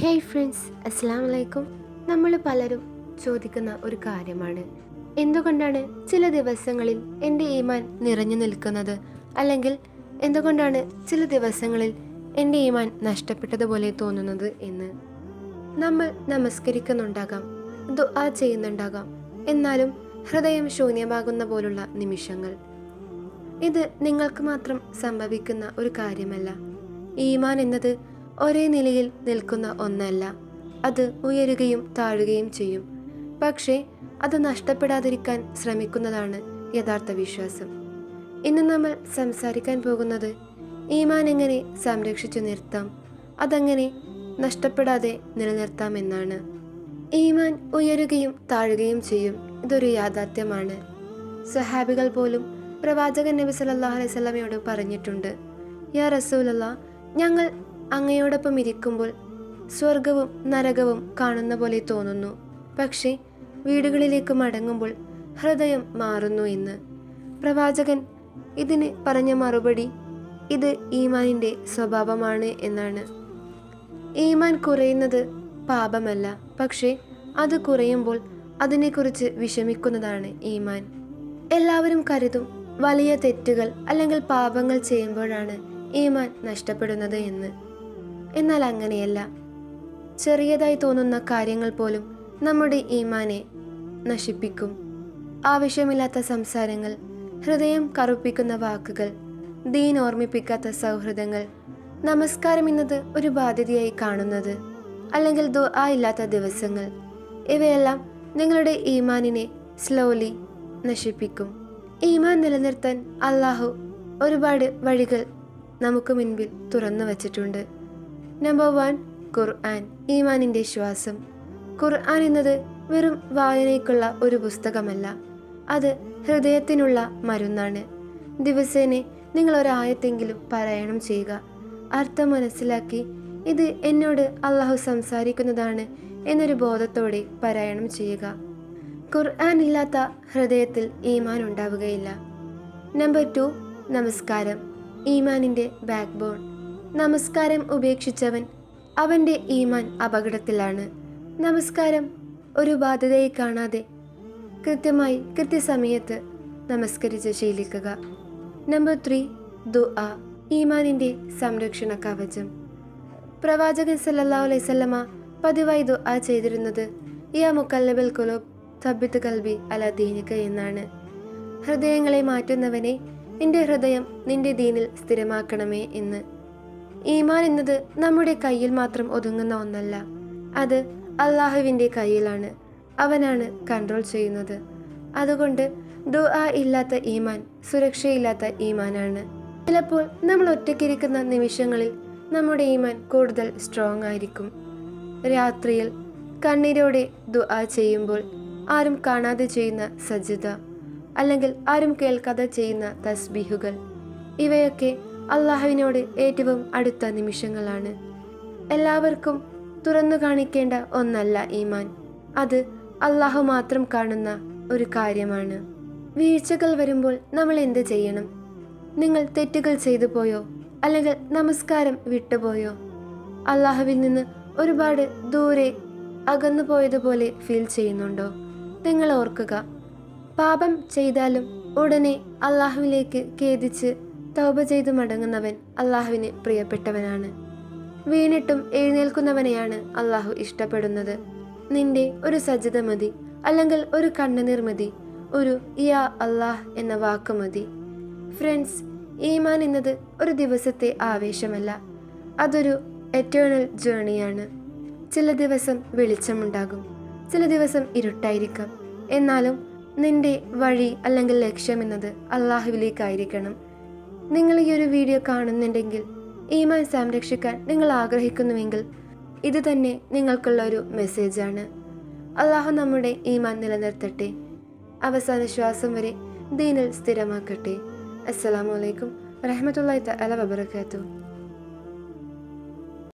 Hey friends അസ്സാം വലൈക്കും നമ്മൾ പലരും ചോദിക്കുന്ന ഒരു കാര്യമാണ്. എന്തുകൊണ്ടാണ് ചില ദിവസങ്ങളിൽ എന്റെ ഈമാൻ നിറഞ്ഞു നിൽക്കുന്നത്? അല്ലെങ്കിൽ എന്തുകൊണ്ടാണ് ചില ദിവസങ്ങളിൽ എന്റെ ഈമാൻ നഷ്ടപ്പെട്ടതുപോലെ തോന്നുന്നത് എന്ന്? നമ്മൾ നമസ്കരിക്കുന്നുണ്ടാകാം ദുആ ചെയ്യുന്നുണ്ടാകാം. എന്നാലും ഹൃദയം ശൂന്യമാകുന്ന പോലുള്ള നിമിഷങ്ങൾ. ഇത് നിങ്ങൾക്ക് മാത്രം സംഭവിക്കുന്ന ഒരു കാര്യമല്ല. ഈമാൻ എന്നത് ഒരേ നിലയിൽ നിൽക്കുന്ന ഒന്നല്ല. അത് ഉയരുകയും താഴുകയും ചെയ്യും. പക്ഷേ അത് നഷ്ടപ്പെടാതിരിക്കാൻ ശ്രമിക്കുന്നതാണ് യഥാർത്ഥ വിശ്വാസം. ഇന്ന് നമ്മൾ സംസാരിക്കാൻ പോകുന്നത് ഈമാൻ എങ്ങനെ സംരക്ഷിച്ചു നിർത്താം അതങ്ങനെ നഷ്ടപ്പെടാതെ നിലനിർത്താം എന്നാണ്. ഈമാൻ ഉയരുകയും താഴുകയും ചെയ്യും ഇതൊരു യാഥാർത്ഥ്യമാണ്. സഹാബികൾ പോലും പ്രവാചകൻ നബി സല്ലാ അലൈഹി വസല്ലമയോട് പറഞ്ഞിട്ടുണ്ട് യാ റസൂലല്ല ഞങ്ങൾ അങ്ങയോടൊപ്പം ഇരിക്കുമ്പോൾ സ്വർഗവും നരകവും കാണുന്ന പോലെ തോന്നുന്നു. പക്ഷേ വീടുകളിലേക്ക് മടങ്ങുമ്പോൾ ഹൃദയം മാറുന്നു എന്ന്. പ്രവാചകൻ ഇതിന് പറഞ്ഞ മറുപടി ഇത് ഈമാനിന്റെ സ്വഭാവമാണ് എന്നാണ്. ഈമാൻ കുറയുന്നത് പാപമല്ല പക്ഷേ അത് കുറയുമ്പോൾ അതിനെക്കുറിച്ച് വിഷമിക്കുന്നതാണ് ഈമാൻ. എല്ലാവരും കരുതും വലിയ തെറ്റുകൾ അല്ലെങ്കിൽ പാപങ്ങൾ ചെയ്യുമ്പോഴാണ് ഈമാൻ നഷ്ടപ്പെടുന്നത് എന്ന്. എന്നാൽ അങ്ങനെയല്ല. ചെറിയതായി തോന്നുന്ന കാര്യങ്ങൾ പോലും നമ്മുടെ ഈമാനെ നശിപ്പിക്കും. ആവശ്യമില്ലാത്ത സംസാരങ്ങൾ ഹൃദയം കറുപ്പിക്കുന്ന വാക്കുകൾ ദീൻ ഓർമ്മിപ്പിക്കാത്ത സൗഹൃദങ്ങൾ നമസ്കാരം എന്നത് ഒരു ബാധ്യതയായി കാണുന്നത് അല്ലെങ്കിൽ ദോ ആ ഇല്ലാത്ത ദിവസങ്ങൾ ഇവയെല്ലാം നിങ്ങളുടെ ഈമാനിനെ സ്ലോലി നശിപ്പിക്കും. ഈമാൻ നിലനിർത്താൻ അള്ളാഹു ഒരുപാട് വഴികൾ നമുക്ക് മുൻപിൽ തുറന്നു വച്ചിട്ടുണ്ട്. നമ്പർ വൺ ഖുർആൻ ഈമാനിന്റെ ശ്വാസം. ഖുർആൻ എന്നത് വെറും വായനയ്ക്കുള്ള ഒരു പുസ്തകമല്ല. അത് ഹൃദയത്തിനുള്ള മരുന്നാണ്. ദിവസേനെ നിങ്ങൾ ഒരായത്തെങ്കിലും പാരായണം ചെയ്യുക. അർത്ഥം മനസ്സിലാക്കി ഇത് എന്നോട് അള്ളാഹു സംസാരിക്കുന്നതാണ് എന്നൊരു ബോധത്തോടെ പാരായണം ചെയ്യുക. ഖുർആൻ ഇല്ലാത്ത ഹൃദയത്തിൽ ഈമാൻ ഉണ്ടാവുകയില്ല. നമ്പർ ടു നമസ്കാരം ഈമാനിന്റെ ബാക്ക് ബോൺ നമസ്കാരം ഉപേക്ഷിച്ചവൻ അവന്റെ ഈമാൻ അപകടത്തിലാണ്. നമസ്കാരം ഒരു ബാധ്യതയെ കാണാതെ കൃത്യമായി കൃത്യസമയത്ത് നമസ്കരിച്ച് ശീലിക്കുക. നമ്പർ ത്രീ ദു ആ ഈമാനിന്റെ സംരക്ഷണ കവചം. പ്രവാചകൻ സല്ലാ അലൈഹി പതിവായി ദു ആ ചെയ്തിരുന്നത് യാ മുക്കല്ലബൽ കുലോബ് തബിത്ത് കൽബി അല ദീനിക എന്നാണ്. ഹൃദയങ്ങളെ മാറ്റുന്നവനെ എന്റെ ഹൃദയം നിന്റെ ദീനിൽ സ്ഥിരമാക്കണമേ എന്ന്. ഈമാൻ എന്നത് നമ്മുടെ കയ്യിൽ മാത്രം ഒതുങ്ങുന്ന ഒന്നല്ല. അത് അള്ളാഹുവിന്റെ കയ്യിലാണ്. അവനാണ് കൺട്രോൾ ചെയ്യുന്നത്. അതുകൊണ്ട് ദുആ ഇല്ലാത്ത ഈമാൻ സുരക്ഷയില്ലാത്ത ഈമാനാണ്. ചിലപ്പോൾ നമ്മൾ ഒറ്റയ്ക്കിരിക്കുന്ന നിമിഷങ്ങളിൽ നമ്മുടെ ഈമാൻ കൂടുതൽ സ്ട്രോങ് ആയിരിക്കും. രാത്രിയിൽ കണ്ണീരോടെ ദുആ ചെയ്യുമ്പോൾ ആരും കാണാതെ ചെയ്യുന്ന സജ്ജത അല്ലെങ്കിൽ ആരും കേൾക്കാതെ ചെയ്യുന്ന തസ്ബീഹുകൾ ഇവയൊക്കെ അള്ളാഹുവിനോട് ഏറ്റവും അടുത്ത നിമിഷങ്ങളാണ്. എല്ലാവർക്കും തുറന്നു കാണിക്കേണ്ട ഒന്നല്ല ഈമാൻ. അത് അള്ളാഹു മാത്രം കാണുന്ന ഒരു കാര്യമാണ്. വീഴ്ചകൾ വരുമ്പോൾ നമ്മൾ എന്ത് ചെയ്യണം? നിങ്ങൾ തെറ്റുകൾ ചെയ്തു പോയോ? അല്ലെങ്കിൽ നമസ്കാരം വിട്ടുപോയോ അള്ളാഹുവിൽ നിന്ന് ഒരുപാട് ദൂരെ അകന്നു പോയതുപോലെ ഫീൽ ചെയ്യുന്നുണ്ടോ? നിങ്ങൾ ഓർക്കുക. പാപം ചെയ്താലും ഉടനെ അള്ളാഹുവിലേക്ക് ഖേദിച്ച് തൗബ ചെയ്ത് മടങ്ങുന്നവൻ അള്ളാഹുവിന് പ്രിയപ്പെട്ടവനാണ്. വീണിട്ടും എഴുന്നേൽക്കുന്നവനെയാണ് അള്ളാഹു ഇഷ്ടപ്പെടുന്നത്. നിന്റെ ഒരു സജ്ജത മതി അല്ലെങ്കിൽ ഒരു കണ്ണുനീർ മതി ഒരു യാ അള്ളാഹ് എന്ന വാക്ക് മതി. ഫ്രണ്ട്സ് ഈമാൻ എന്നത് ഒരു ദിവസത്തെ ആവേശമല്ല അതൊരു എറ്റേണൽ ജേണിയാണ് ചില ദിവസം വെളിച്ചമുണ്ടാകും ചില ദിവസം ഇരുട്ടായിരിക്കാം. എന്നാലും നിന്റെ വഴി അല്ലെങ്കിൽ ലക്ഷ്യമെന്നത് അള്ളാഹുവിലേക്കായിരിക്കണം. നിങ്ങൾ ഈ ഒരു വീഡിയോ കാണുന്നുണ്ടെങ്കിൽ ഈമാൻ സംരക്ഷിക്കാൻ നിങ്ങൾ ആഗ്രഹിക്കുന്നുവെങ്കിൽ ഇത് തന്നെ നിങ്ങൾക്കുള്ള ഒരു മെസ്സേജാണ്. അള്ളാഹു നമ്മുടെ ഈമാൻ നിലനിർത്തട്ടെ. അവസാന ശ്വാസം വരെ ദീനിൽ സ്ഥിരമാക്കട്ടെ. അസ്സലാമു അലൈക്കും വറഹമത്തല്ലാ തല വബർക്കാത്തു